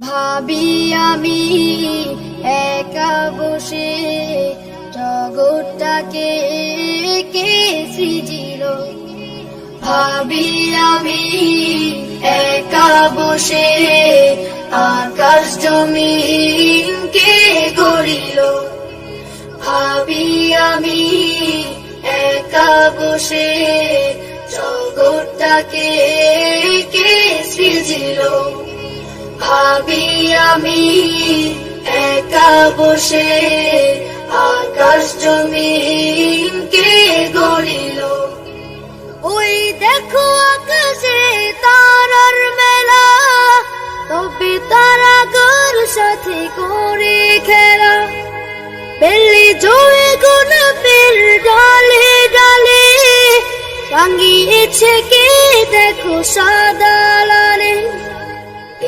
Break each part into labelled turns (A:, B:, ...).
A: ভাবি আমি একা বসে জগৎটাকে কে সৃজিল? ভাবি আমি একা বসে আকাশ জমিন কে গড়িল? ভাবি আমি একা বসে জগৎটাকে কে সৃজিল? ভাবি আমি একা বসে আকাশ জমিন কে গড়িল? ওই দেখো আকাশে তারার মেলা, তবে তারা গর সাথে করে খেলা। বেলি জোরে গোলাপের ডালে ডালে রাঙিয়েছে কে দেখো সাদা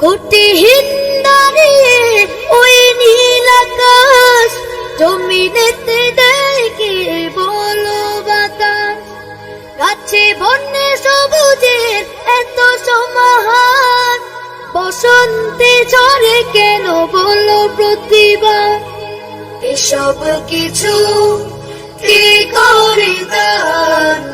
A: কোটিহীন দাঁড়িয়ে ওই নীল আকাশ জমিনেতে দেখে বলো বাতাস গাছে বন্যে সবুজের এত সমাহার বসন্তে ঝরে কেন বলো প্রতিভা এসব কিছু কে করে দান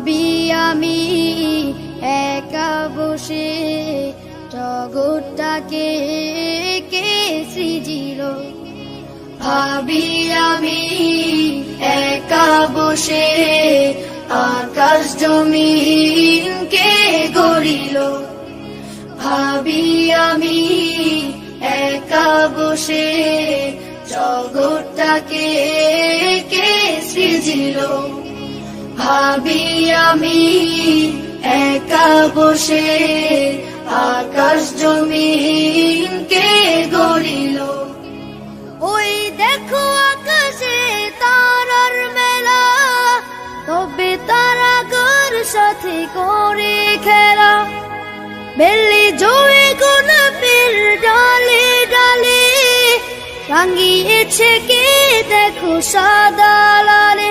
A: ভাবি আমি একা বসে জগৎটাকে কে সৃজিল? ভাবি আমি একা বসে আকাশ জমিন কে গড়িল? ভাবি আমি একা বসে জগৎটাকে কে সৃজিল? ভাবি আমি একা বসে আকাশ জমিন কে গড়িল? ওই দেখো আকাশে তারার মেলা, তবে তারা গর সাথে করে খেলা। বেলি জোরে গোলাপের ডালে ডালে রাঙিয়েছে কে দেখো সাদা লালে।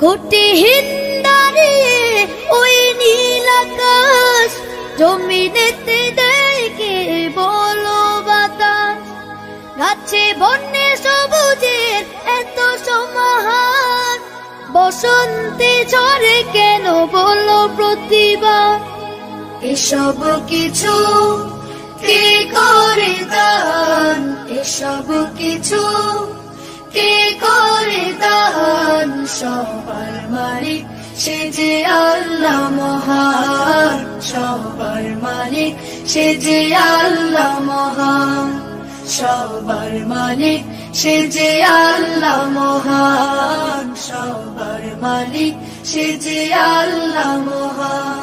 A: কোটিহীন দাঁড়িয়ে ওই নীল আকাশ। জমিনেতে দেখে বলো বাতাস। গাছে বন্যে সবুজের এত সমাহার। বসন্তে ঝরে কেন বলো প্রতিভা? এসব কিছু কে করে দান? এসব কিছু সবার মালিক সে যে আল্লাহ মহান। সবার মালিক সে যে আল্লাহ মহান। সবার মালিক সে যে আল্লাহ মহান। সবার মালিক সে যে আল্লাহ মহান।